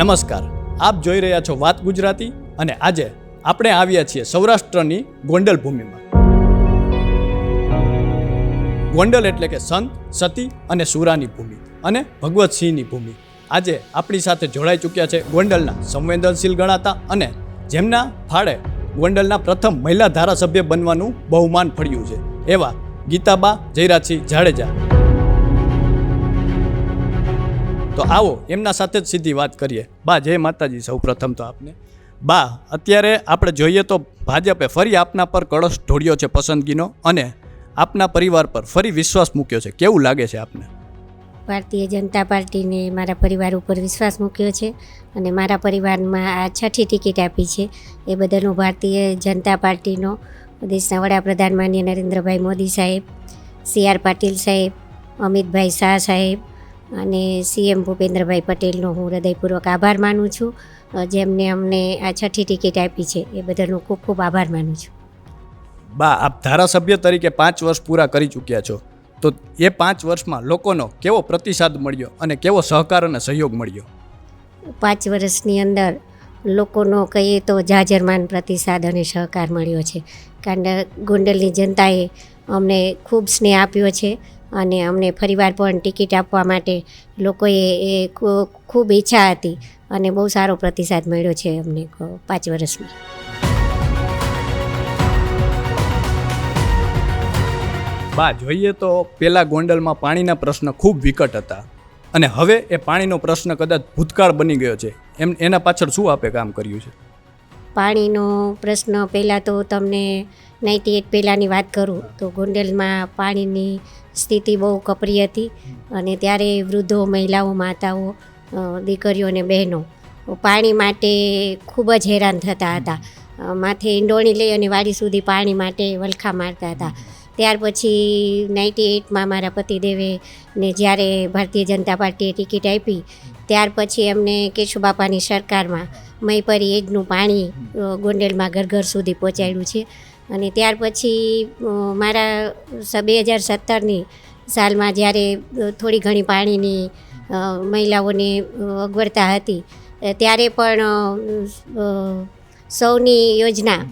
નમસ્કાર, આપ જોઈ રહ્યા છો વાત ગુજરાતી અને આજે આપણે આવ્યા છીએ સૌરાષ્ટ્રની ગોંડલ ભૂમિમાં ગોંડલ એટલે કે સંત, સતી અને સુરાની ભૂમિ અને ભગવતસિંહની ભૂમિ. આજે આપણી સાથે જોડાઈ ચૂક્યા છે ગોંડલના સંવેદનશીલ ગણાતા અને જેમના ફાળે ગોંડલના પ્રથમ મહિલા ધારાસભ્ય બનવાનું બહુમાન ફળ્યું છે. એવા ગીતાબા જયરાજસિંહ જાડેજા. તો આવો, એમના સાથે જ સીધી વાત કરીએ. બા, જય માતાજી સૌ પ્રથમ તો આપને. બા, અત્યારે આપણે જોઈએ તો ભાજપે ફરી આપના પર કળશ ઢોળ્યો છે પસંદગીનો અને આપના પરિવાર પર ફરી વિશ્વાસ મૂક્યો છે. કેવું લાગે છે આપને? ભારતીય જનતા પાર્ટીને મારા પરિવાર ઉપર વિશ્વાસ મૂક્યો છે અને મારા પરિવારમાં આ છઠ્ઠી ટિકિટ આપી છે. એ બદલ હું ભારતીય જનતા પાર્ટીનો દેશના વડાપ્રધાન માન્ય નરેન્દ્રભાઈ મોદી સાહેબ, સી આર પાટીલ સાહેબ, અમિતભાઈ શાહ સાહેબ અને સીએમ ભૂપેન્દ્રભાઈ પટેલનો હું હૃદયપૂર્વક આભાર માનું છું. જેમને અમને આ છઠ્ઠી ટિકિટ આપી છે એ બદલ ખૂબ ખૂબ આભાર માનું છું. બા આપ ધારાસભ્ય તરીકે પાંચ વર્ષ પૂરા કરી ચૂક્યા છો. તો એ પાંચ વર્ષમાં લોકોનો કેવો પ્રતિસાદ મળ્યો અને કેવો સહકાર અને સહયોગ મળ્યો? પાંચ વર્ષની અંદર લોકોનો કહીએ તો જાજરમાન પ્રતિસાદ અને સહકાર મળ્યો છે. કારણ ગોંડલની જનતાએ અમને ખૂબ સ્નેહ આપ્યો છે. અને અમને ફરીવાર પણ ટિકિટ આપવા માટે લોકોએ એ ખૂબ ઈચ્છા હતી અને બહુ સારો પ્રતિસાદ મળ્યો છે અમને પાંચ વર્ષમાં. બા જોઈએ તો પહેલાં ગોંડલમાં પાણીના પ્રશ્ન ખૂબ વિકટ હતા અને હવે એ પાણીનો પ્રશ્ન કદાચ ભૂતકાળ બની ગયો છે. એમ એના પાછળ શું આપે કામ કર્યું છે? પાણીનો પ્રશ્ન પહેલાં તો તમને નાઇન્ટી એટ પહેલાંની વાત કરું તો ગોંડલમાં પાણીની સ્થિતિ બહુ કપરી હતી અને ત્યારે વૃદ્ધો, મહિલાઓ, માતાઓ દીકરીઓ અને બહેનો પાણી માટે ખૂબ જ હેરાન થતા હતા. માથે ઈંડોણી લઈ અને વાડી સુધી પાણી માટે વલખા મારતા હતા. ત્યાર પછી નાઇન્ટી એટમાં મારા પતિદેવે ને જ્યારે ભારતીય જનતા પાર્ટીએ ટિકિટ આપી, ત્યાર પછી એમને કેશુબાપાની સરકારમાં મહીપરી એજનું પાણી ગોંડલમાં ઘર ઘર સુધી પહોંચાડ્યું છે. અને ત્યાર પછી મારા બે હજાર સત્તરની સાલમાં જ્યારે થોડી ઘણી પાણીની મહિલાઓને અગવડતા હતી ત્યારે પણ સૌની યોજના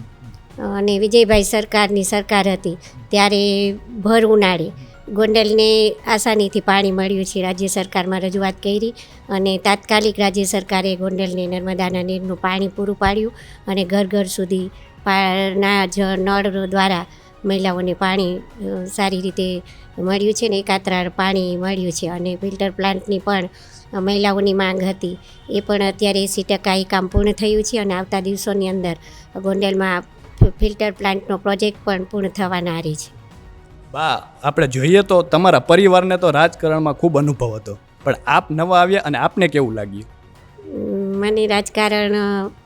અને વિજયભાઈ સરકારની સરકાર હતી, ત્યારે ભર ઉનાળે. ગોંડલને આસાનીથી પાણી મળ્યું છે, રાજ્ય સરકારમાં રજૂઆત કરી અને તાત્કાલિક રાજ્ય સરકારે ગોંડલને નર્મદાના નીરનું પાણી પૂરું પાડ્યું અને ઘર ઘર સુધી પા- ના જ નળ દ્વારા મહિલાઓને પાણી સારી રીતે મળ્યું છે ને એકાત્રાર પાણી મળ્યું છે અને ફિલ્ટર પ્લાન્ટની પણ મહિલાઓની માંગ હતી. એ પણ અત્યારે એંસી ટકા એ કામ પૂર્ણ થયું છે અને આવતા દિવસોની અંદર ગોંડલમાં ફિલ્ટર પ્લાન્ટનો પ્રોજેક્ટ પણ પૂર્ણ થવાના આરે છે. બા આપણે જોઈએ તો તમારા પરિવારને તો રાજકારણમાં ખૂબ અનુભવ હતો. પણ આપ નવા આવ્યા અને આપને કેવું લાગ્યું? મને રાજકારણ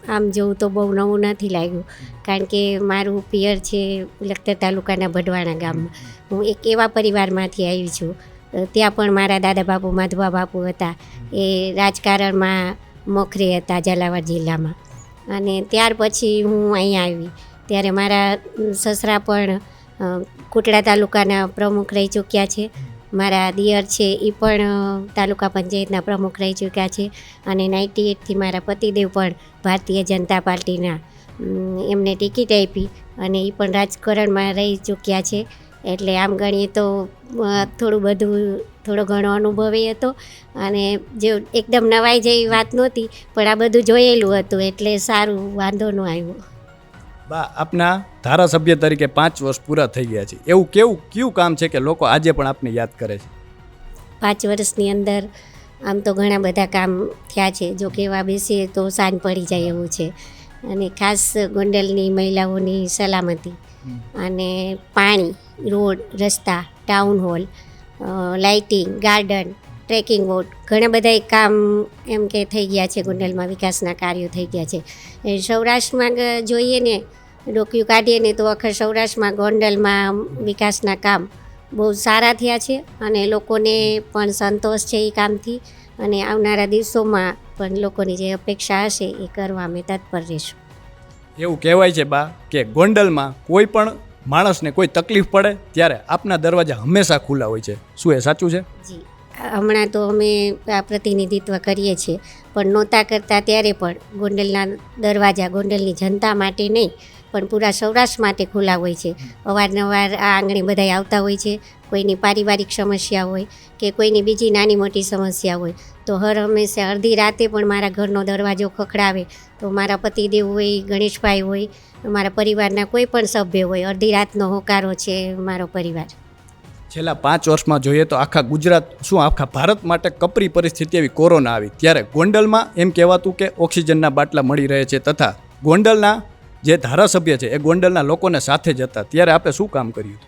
આમ જોવું તો બહુ નવું નથી લાગ્યું. કારણ કે મારું પિયર છે લખતર તાલુકાના ભડવાણા ગામમાં. હું એક એવા પરિવારમાંથી આવી છું. ત્યાં પણ મારા દાદા બાપુ, માધવા બાપુ હતા. એ રાજકારણમાં મોખરે હતા ઝાલાવાડ જિલ્લામાં. અને ત્યાર પછી હું અહીંયા આવી. ત્યારે મારા સસરા પણ કોટડા તાલુકાના પ્રમુખ રહી ચૂક્યા છે. મારા દિયર છે એ પણ તાલુકા પંચાયતના પ્રમુખ રહી ચૂક્યા છે અને નાઇન્ટી એટથી મારા પતિદેવ પણ ભારતીય જનતા પાર્ટીના. એમને ટિકિટ આપી અને એ પણ રાજકારણમાં રહી ચૂક્યા છે. એટલે આમ ગણીએ તો થોડું બધું, થોડો ઘણો અનુભવી હતો અને જે એકદમ નવાઈ જેવી વાત નહોતી, પણ આ બધું જોયેલું હતું એટલે સારું વાંધો ન આવ્યો. બા આપના ધારાસભ્ય તરીકે પાંચ વર્ષ પૂરા થઈ ગયા છે. એવું કેવું કયું કામ છે કે લોકો આજે પણ આપને યાદ કરે છે? પાંચ વર્ષની અંદર આમ તો ઘણા બધા કામ થયા છે. જો કહેવા બેસીએ તો સાંજ પડી જાય એવું છે. અને ખાસ ગોંડલની મહિલાઓની સલામતી અને પાણી રોડ રસ્તા town hall lighting garden trekking boat ઘણા બધા કામ એમ કે થઈ ગયા છે ગોંડલમાં વિકાસના કાર્યો થઈ ગયા છે. એ સૌરાષ્ટ્રમાં જોઈએ ને ડોક્યુ કાઢીએ ને તો આખા સૌરાષ્ટ્રમાં ગોંડલમાં વિકાસના કામ બહુ સારા થયા છે અને લોકોને પણ સંતોષ છે એ કામથી અને આવનારા દિવસોમાં પણ લોકોની જે અપેક્ષા હશે એ કરવા અમે તત્પર રહીશું. એવું કહેવાય છે બા કે ગોંડલમાં કોઈ પણ માણસને કોઈ તકલીફ પડે ત્યારે આપના દરવાજા હંમેશા ખુલ્લા હોય છે. શું એ સાચું છે? જી. હમણાં તો અમે આ પ્રતિનિધિત્વ કરીએ છીએ, પણ નહોતા કરતા ત્યારે પણ ગોંડલના દરવાજા, ગોંડલની જનતા માટે નહીં, પણ પૂરા સૌરાષ્ટ્ર માટે ખુલ્લા હોય છે. અવારનવાર આ આંગણે બધા આવતા હોય છે, કોઈની પારિવારિક સમસ્યા હોય કે કોઈની બીજી નાની મોટી સમસ્યા હોય, તો હર હંમેશા અડધી રાતે પણ મારા ઘરનો દરવાજો ખખડાવે. તો મારા પતિદેવ હોય, ગણેશભાઈ હોય, મારા પરિવારના કોઈ પણ સભ્ય હોય, અડધી રાતનો હોકારો છે મારો પરિવાર. છેલ્લા પાંચ વર્ષમાં જોઈએ તો આખા ગુજરાત, શું આખા ભારત માટે કપરી પરિસ્થિતિ એવી કોરોના આવી? ત્યારે ગોંડલમાં એમ કહેવાતું કે ઓક્સિજનના બાટલા મળી રહે છે તથા ગોંડલના જે ધારાસભ્ય છે એ ગોંડલના લોકોને સાથે જ હતા. ત્યારે આપણે શું કામ કર્યું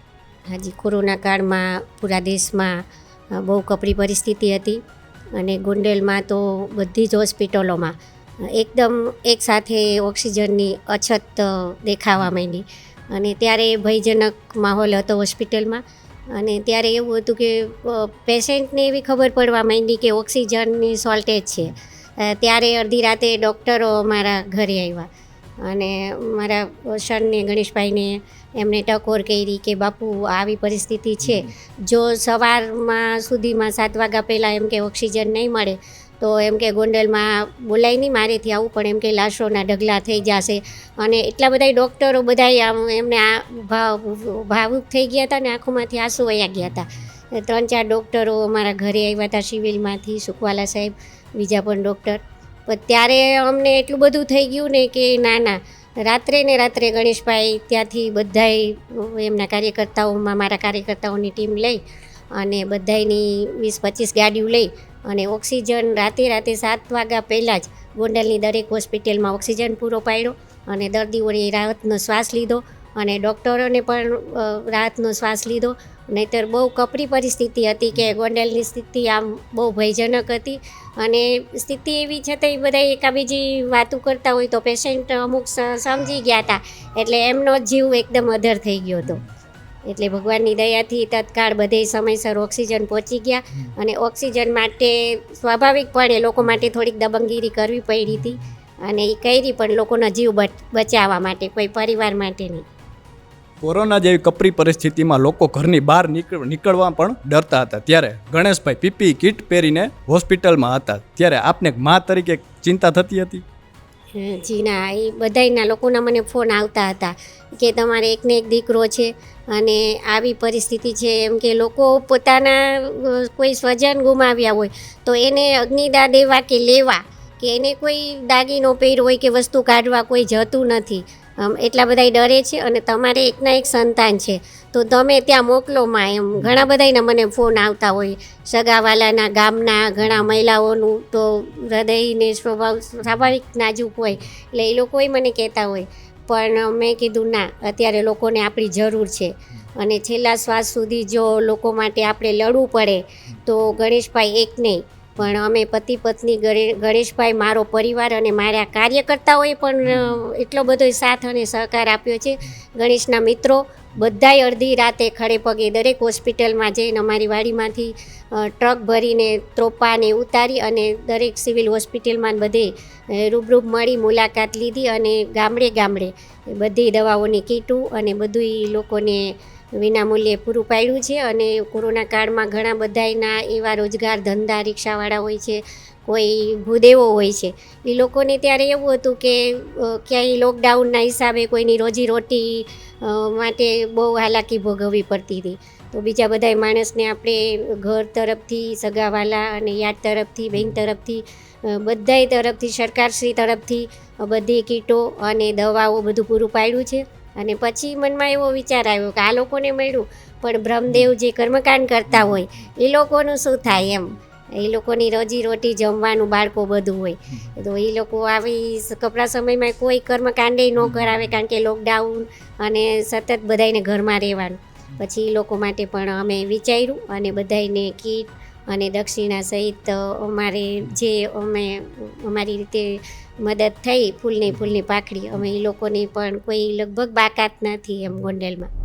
હાજી, કોરોના કાળમાં પૂરા દેશમાં બહુ કપરી પરિસ્થિતિ હતી અને ગોંડલમાં તો બધી જ હોસ્પિટલોમાં એકદમ એકસાથે ઓક્સિજનની અછત દેખાવા માંડી. અને ત્યારે ભયજનક માહોલ હતો હોસ્પિટલમાં. અને ત્યારે એવું હતું કે પેશન્ટને એવી ખબર પડવા માંડી કે ઓક્સિજનની શોર્ટેજ છે. ત્યારે અડધી રાતે ડૉક્ટરો મારા ઘરે આવ્યા. અને મારા સરને ગણેશભાઈને એમણે ટકોર કરી કે, બાપુ, આવી પરિસ્થિતિ છે. જો સવારમાં સુધીમાં સાત વાગ્યા પહેલાં એમ કે ઓક્સિજન નહીં મળે તો એમ કે ગોંડલમાં બોલાય નહીં, મારેથી આવું પણ એમ કે લાશોના ઢગલા થઈ જશે. અને એટલા બધા ડૉક્ટરો બધા એમને આ ભાવ, ભાવુક થઈ ગયા હતા ને આંખોમાંથી આંસુ વયા ગયા હતા. ત્રણ ચાર ડૉક્ટરો અમારા ઘરે આવ્યા હતા સિવિલમાંથી, સુખવાલા સાહેબ બીજા પણ ડૉક્ટર. પણ ત્યારે અમને એટલું બધું થઈ ગયું ને કે ના ના રાત્રે ને રાત્રે ગણેશભાઈ ત્યાંથી બધાય એમના કાર્યકર્તાઓમાં, મારા કાર્યકર્તાઓની ટીમ લઈ અને બધાયની વીસ પચીસ ગાડીઓ લઈ અને ઓક્સિજન રાતે રાતે સાત વાગ્યા પહેલાં જ ગોંડલની દરેક હોસ્પિટલમાં ઓક્સિજન પૂરો પાડ્યો અને દર્દીઓને રાહતનો શ્વાસ લીધો અને ડૉક્ટરોને પણ રાહતનો શ્વાસ લીધો. નહીતર બહુ કપરી પરિસ્થિતિ હતી કે ગોંડલની સ્થિતિ આમ બહુ ભયજનક હતી. અને સ્થિતિ એવી છતાંય બધા એકાબીજી વાતો કરતા હોય તો પેશન્ટ અમુક સમજી ગયા હતા એટલે એમનો જીવ એકદમ અધર થઈ ગયો હતો. એટલે ભગવાનની દયાથી તત્કાળ બધે સમયસર ઓક્સિજન પહોંચી ગયા અને ઓક્સિજન માટે સ્વાભાવિકપણે લોકો માટે થોડીક દબંગગીરી કરવી પડી હતી અને એ કરી પણ લોકોનો જીવ બચ- બચાવવા માટે, કોઈ પરિવાર માટે નહીં. કોરોના જેવી કપરી પરિસ્થિતિમાં લોકો ઘરની બહાર નીકળ, નીકળવા પણ ડરતા હતા. ત્યારે ગણેશભાઈ પીપી કિટ પહેરીને હોસ્પિટલમાં હતા. ત્યારે આપને મા તરીકે ચિંતા થતી હતી? જી ના એ બધાયના લોકોના મને ફોન આવતા હતા કે તમારે એકને એક દીકરો છે અને આવી પરિસ્થિતિ છે. એમ કે લોકો પોતાના કોઈ સ્વજન ગુમાવ્યા હોય તો એને અગ્નિદા દેવા કે લેવા? કે એને કોઈ દાગીનો પહેર્યો હોય કે વસ્તુ કાઢવા કોઈ જતું નથી? એટલા બધાય ડરે છે અને તમારે એકના એક સંતાન છે. તો તમે ત્યાં મોકલો માં એમ. ઘણા બધાને મને ફોન આવતા હોય. સગાવાલાના, ગામના, ઘણા મહિલાઓનું તો હૃદયને સ્વભાવ સ્વાભાવિક નાજુક હોય. એટલે એ લોકોએ મને કહેતા હોય. પણ મેં કીધું, ના, અત્યારે લોકોને આપણી જરૂર છે. અને છેલ્લા શ્વાસ સુધી જો લોકો માટે આપણે લડવું પડે, તો ગણેશભાઈ એક નહીં. પણ અમે પતિ પત્ની ગણે- ગણેશભાઈ મારો પરિવાર અને મારા કાર્યકર્તાઓએ પણ એટલો બધો સાથ અને સહકાર આપ્યો છે. ગણેશના મિત્રો બધાય અડધી રાતે ખડે પગે દરેક હોસ્પિટલમાં જઈને અમારી વાડીમાંથી ટ્રક ભરીને ત્રોપાને ઉતારી અને દરેક સિવિલ હોસ્પિટલમાં બધે રૂબરૂબ મળી મુલાકાત લીધી અને ગામડે ગામડે બધી દવાઓની કીટું અને બધું લોકોને લોકોને વિનામૂલ્યે પૂરું પાડ્યું છે અને કોરોના કાળમાં ઘણા બધાના એવા રોજગાર ધંધા રિક્ષાવાળા હોય છે, કોઈ ભૂદેવો હોય છે એ લોકોને ત્યારે એવું હતું કે ક્યાંય લોકડાઉનના હિસાબે કોઈની રોજીરોટી માટે બહુ હાલાકી ભોગવવી પડતી હતી. તો બીજા બધાય માણસને આપણે ઘર તરફથી, સગાવાલા અને યાદ તરફથી, બેન તરફથી બધાય તરફથી, સરકારશ્રી તરફથી બધી કીટો અને દવાઓ બધું પૂરું પાડ્યું છે. અને પછી મનમાં એવો વિચાર આવ્યો કે આ લોકોને મળ્યું, પણ બ્રહ્મદેવ જે કર્મકાંડ કરતા હોય, એ લોકોનું શું થાય એમ? એ લોકોની રોજી રોટી જમવાનું બાળકો બધું હોય. તો એ લોકો આવી કપરા સમયમાં કોઈ કર્મકાંડે ન કરાવે કારણ કે લોકડાઉન અને સતત બધાયને ઘરમાં રહેવાનું. પછી એ લોકો માટે પણ અમે વિચાર્યું અને બધાયને કીટ અને દક્ષિણા સહિત અમારે જે અમે અમારી રીતે મદદ થઈ ફૂલની ફૂલની પાખડી અમે એ લોકોની પણ કોઈ લગભગ બાકાત નથી એમ ગોંડલમાં.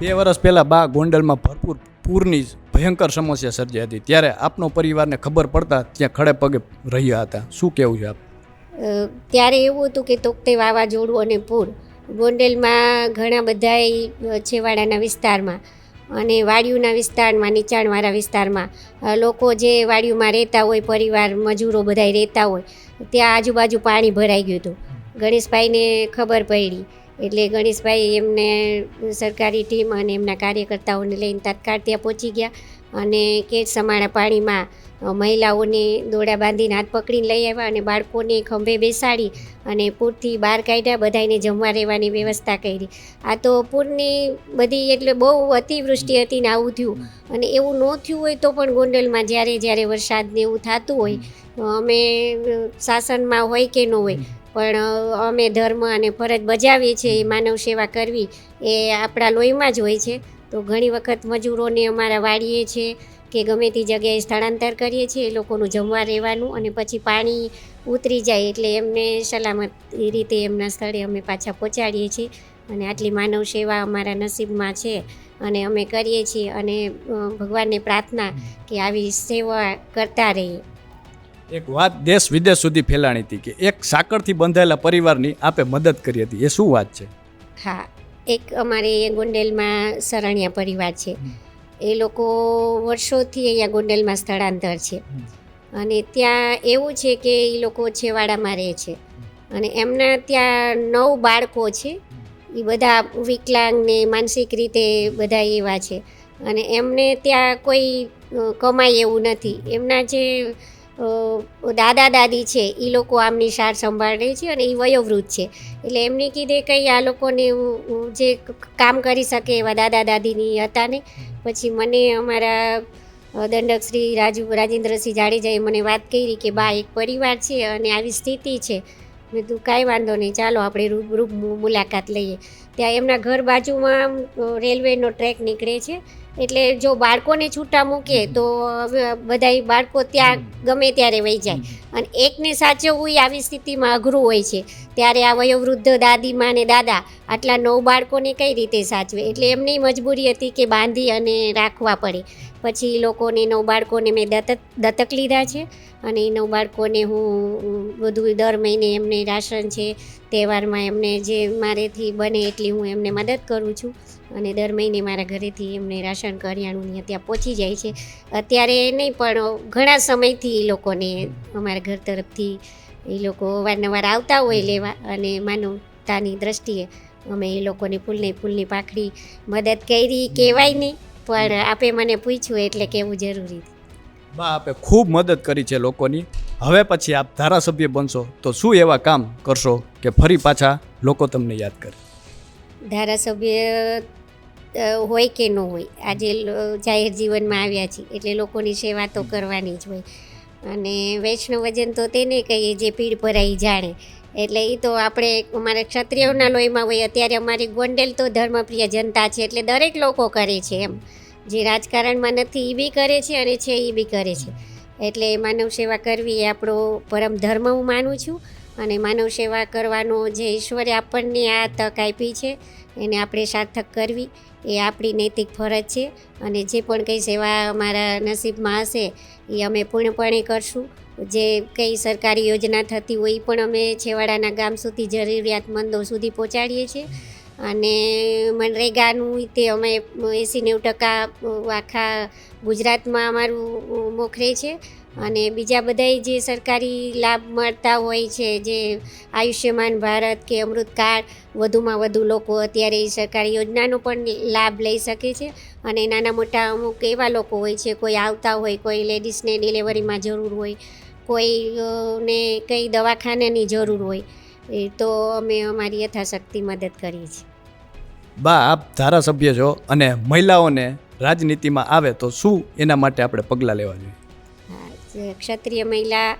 બે વર્ષ પહેલાં બા ગોંડલમાં ભરપૂર પૂરની ભયંકર સમસ્યા સર્જાઈ હતી. ત્યારે આપનો પરિવારને ખબર પડતા ત્યાં ખડે પગે રહ્યા હતા. શું કહેવું છે આપ? ત્યારે એવું હતું કે તોકતે વાવાઝોડું અને પૂર. ગોંડલમાં ઘણા બધાય છેવાડાના વિસ્તારમાં અને વાડીઓના વિસ્તારમાં, નીચાણવાળા વિસ્તારમાં લોકો જે વાડીઓમાં રહેતા હોય, પરિવાર, મજૂરો બધાય રહેતા હોય, ત્યાં આજુબાજુ પાણી ભરાઈ ગયું હતું. ગણેશભાઈને ખબર પડી એટલે ગણેશભાઈ એમને સરકારી ટીમ અને એમના કાર્યકર્તાઓને લઈને તાત્કાળ ત્યાં પહોંચી ગયા અને કેચ સમાણા પાણીમાં મહિલાઓને દોડા બાંધીને હાથ પકડીને લઈ આવ્યા અને બાળકોને ખંભે બેસાડી અને પૂરથી બહાર કાઢ્યા બધાને જમવા રહેવાની વ્યવસ્થા કરી. આ તો પૂરની બધી એટલે બહુ અતિવૃષ્ટિ હતી ને આવું થયું. અને એવું ન થયું હોય તો પણ ગોંડલમાં જ્યારે જ્યારે વરસાદને એવું થતું હોય, અમે શાસનમાં હોય કે ન હોય પણ અમે ધર્મ અને ફરજ બજાવીએ છીએ એ માનવ સેવા કરવી એ આપણા લોહીમાં જ હોય છે. તો ઘણી વખત મજૂરોને અમારા વાળીએ છીએ કે ગમે તે જગ્યાએ સ્થળાંતર કરીએ છીએ એ લોકોનું જમવા રહેવાનું અને પછી પાણી ઉતરી જાય એટલે એમને સલામત એ રીતે એમના સ્થળે અમે પાછા પહોંચાડીએ છીએ. અને આટલી માનવ સેવા અમારા નસીબમાં છે અને અમે કરીએ છીએ અને ભગવાનને પ્રાર્થના કે આવી સેવા કરતા રહીએ. એક વાત દેશ વિદેશ સુધી ફેલાણી હતી કે એક સાકરથી બંધાયેલા પરિવારની આપે મદદ કરી હતી. એ શું વાત છે? હા એક અમારે અહીંયા ગોંડેલમાં સરણિયા પરિવાર છે. એ લોકો વર્ષોથી અહીંયા ગોંડેલમાં સ્થળાંતર છે. અને ત્યાં એવું છે કે એ લોકો છેવાડામાં રહે છે. અને એમના ત્યાં નવ બાળકો છે. એ બધા વિકલાંગ ને માનસિક રીતે બધા એવા છે. અને એમને ત્યાં કોઈ કમાય એવું નથી. એમના જે દાદા દાદી છે એ લોકો આમની સાર સંભાળ છે અને એ વયોવૃદ્ધ છે. એટલે એમને કીધે કંઈ આ લોકોને જે કામ કરી શકે એવા દાદા દાદીની હતા ને, પછી મને અમારા દંડક શ્રી રાજુ, રાજેન્દ્રસિંહ જાડેજાએ મને વાત કરી કે બા એક પરિવાર છે અને આવી સ્થિતિ છે. મેં તું કાંઈ વાંધો નહીં, ચાલો આપણે રૂબરૂ મુલાકાત લઈએ. ત્યાં એમના ઘર બાજુમાં રેલવેનો ટ્રેક નીકળે છે. એટલે જો બાળકોને છૂટા મૂકે તો બધાય બાળકો ત્યાં ગમે ત્યારે વહી જાય. અને એકને સાચવવું એ આવી સ્થિતિમાં અઘરું હોય છે. ત્યારે આ વયોવૃદ્ધ દાદીમા ને દાદા આટલા નવ બાળકોને કઈ રીતે સાચવે? એટલે એમની મજબૂરી હતી કે બાંધી અને રાખવા પડે. પછી લોકોને નવ બાળકોને મેં દત્તક દત્તક લીધા છે. અને એ નવ બાળકોને હું બધું દર મહિને એમને રાશન છે તહેવારમાં એમને જે મારેથી બને એટલી હું એમને મદદ કરું છું. અને દર મહિને મારા ઘરેથી એમને રાશન કરિયાણું ને ત્યાં પહોંચી જાય છે. અત્યારે નહીં, પણ ઘણા સમયથી એ લોકોને અમારા ઘર તરફથી એ લોકો અવારનવાર આવતા હોય લેવા અને માનવતાની દ્રષ્ટિએ અમે એ લોકોને ફૂલને ફૂલની પાખડી મદદ કરી કહેવાય નહીં, પણ આપે મને પૂછ્યું એટલે કહેવું જરૂરી બા, આપે ખૂબ મદદ કરી છે લોકોની. હવે પછી આપ ધારાસભ્ય બનશો તો શું એવા કામ કરશો કે ફરી પાછા લોકો તમને યાદ કરે? ધારાસભ્ય હોય કે ન હોય, આજે જાહેર જીવનમાં આવ્યા છીએ એટલે લોકોની સેવા તો કરવાની જ હોય. અને વૈષ્ણવજન તો તેને કહીએ જે પીડ ભરાઈ જાણે. એટલે એ તો આપણે અમારા ક્ષત્રિયોના લોહીમાં હોય, અત્યારે અમારી ગોંડલ તો ધર્મપ્રિય જનતા છે એટલે દરેક લોકો કરે છે એમ. જે રાજકારણમાં નથી એ બી કરે છે અને છે એ બી કરે છે. એટલે માનવ સેવા કરવી એ આપણો પરમ ધર્મ હું માનું છું. અને માનવ સેવા કરવાનો જે ઈશ્વરે આપણને આ તક આપી છે, એને આપણે સાર્થક કરવી એ આપણી નૈતિક ફરજ છે. અને જે પણ કંઈ સેવા અમારા નસીબમાં હશે એ અમે પૂર્ણપણે કરશું. જે કંઈ સરકારી યોજના થતી હોય એ પણ અમે છેવાડાના ગામ સુધી જરૂરિયાતમંદો સુધી પહોંચાડીએ છીએ. અને મનરેગાનું તે અમે એંસી નેવું ટકા આખા ગુજરાતમાં અમારું મોખરે છે. અને બીજા બધાય જે સરકારી લાભ મળતા હોય છે, જે આયુષ્યમાન ભારત કે અમૃત કાર્ડ વધુમાં વધુ લોકો અત્યારે એ સરકારી યોજનાનો પણ લાભ લઈ શકે છે. અને નાના મોટા અમુક એવા લોકો હોય છે, કોઈ આવતા હોય, કોઈ લેડીઝને ડિલિવરીમાં જરૂર હોય કોઈને કંઈ દવાખાનાની જરૂર હોય એ તો અમે અમારી યથાશક્તિ મદદ કરીએ છીએ. બા આપ ધારાસભ્ય છો અને મહિલાઓને રાજનીતિમાં આવે તો શું એના માટે આપણે પગલાં લેવા જોઈએ? ક્ષત્રિય મહિલા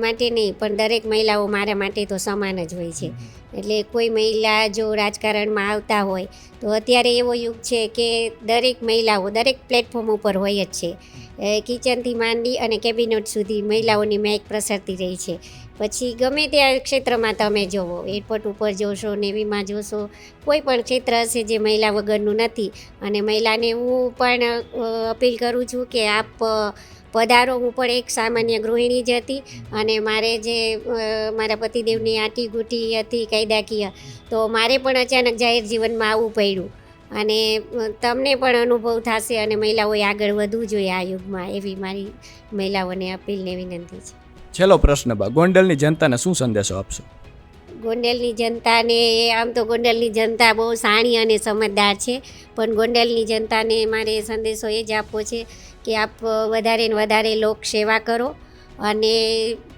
માટે નહીં પણ દરેક મહિલાઓ મારા માટે તો સમાન જ હોય છે. એટલે કોઈ મહિલા જો રાજકારણમાં આવતા હોય તો અત્યારે એવો યુગ છે કે દરેક મહિલાઓ દરેક પ્લેટફોર્મ ઉપર હોય જ છે. કિચનથી માંડી અને કેબિનેટ સુધી મહિલાઓની મેક પ્રસરતી રહી છે. પછી ગમે તે ક્ષેત્રમાં તમે જોવો, એરપોર્ટ ઉપર જોશો નેવીમાં જોશો, કોઈ પણ ક્ષેત્ર હશે જે મહિલા વગરનું નથી. અને મહિલાને હું પણ અપીલ કરું છું કે આપ પધારો. હું પણ એક સામાન્ય ગૃહિણી જ હતી અને મારે જે મારા પતિદેવની આંટી ગુટી હતી કાયદાકીય તો મારે પણ અચાનક જાહેર જીવનમાં આવવું પડ્યું. અને તમને પણ અનુભવ થશે અને મહિલાઓએ આગળ વધવું જોઈએ આ યુગમાં, એવી મારી મહિલાઓને અપીલને વિનંતી છે. છેલ્લો પ્રશ્ન બા, ગોંડલની જનતાને શું સંદેશો આપશો? ગોંડલની જનતાને આમ તો ગોંડલની જનતા બહુ સાણી અને સમજદાર છે, પણ ગોંડલની જનતાને મારે સંદેશો એ જ આપવો છે કે આપ વધારે ને વધારે લોકસેવા કરો અને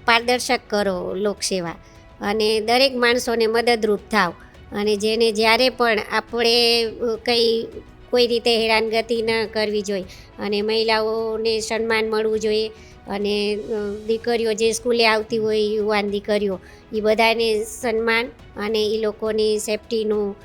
પારદર્શક કરો લોકસેવા અને દરેક માણસોને મદદરૂપ થાવ. અને જેને જ્યારે પણ આપણે કંઈ, કોઈ રીતે હેરાનગતિ ન કરવી જોઈએ અને મહિલાઓને સન્માન મળવું જોઈએ અને દીકરીઓ જે સ્કૂલે આવતી હોય યુવાન દીકરીઓ એ બધાને સન્માન અને એ લોકોની સેફટીનું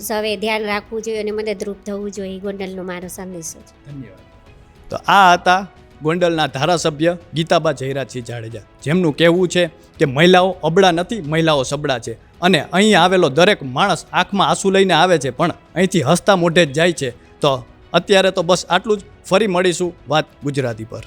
સવે ધ્યાન રાખવું જોઈએ અને મદદરૂપ થવું જોઈએ. ગોંડલનો મારો સંદેશો છે. ધન્યવાદ. તો આ હતા ગોંડલના ધારાસભ્ય ગીતાબા જયરાજસિંહ જાડેજા જેમનું કહેવું છે કે મહિલાઓ અબળા નથી મહિલાઓ સબળા છે. અને અહીં આવેલો દરેક માણસ આંખમાં આંસુ લઈને આવે છે પણ અહીંથી હસતા મોઢે જ જાય છે. તો અત્યારે તો બસ આટલું જ. ફરી મળીશું વાત ગુજરાતી પર.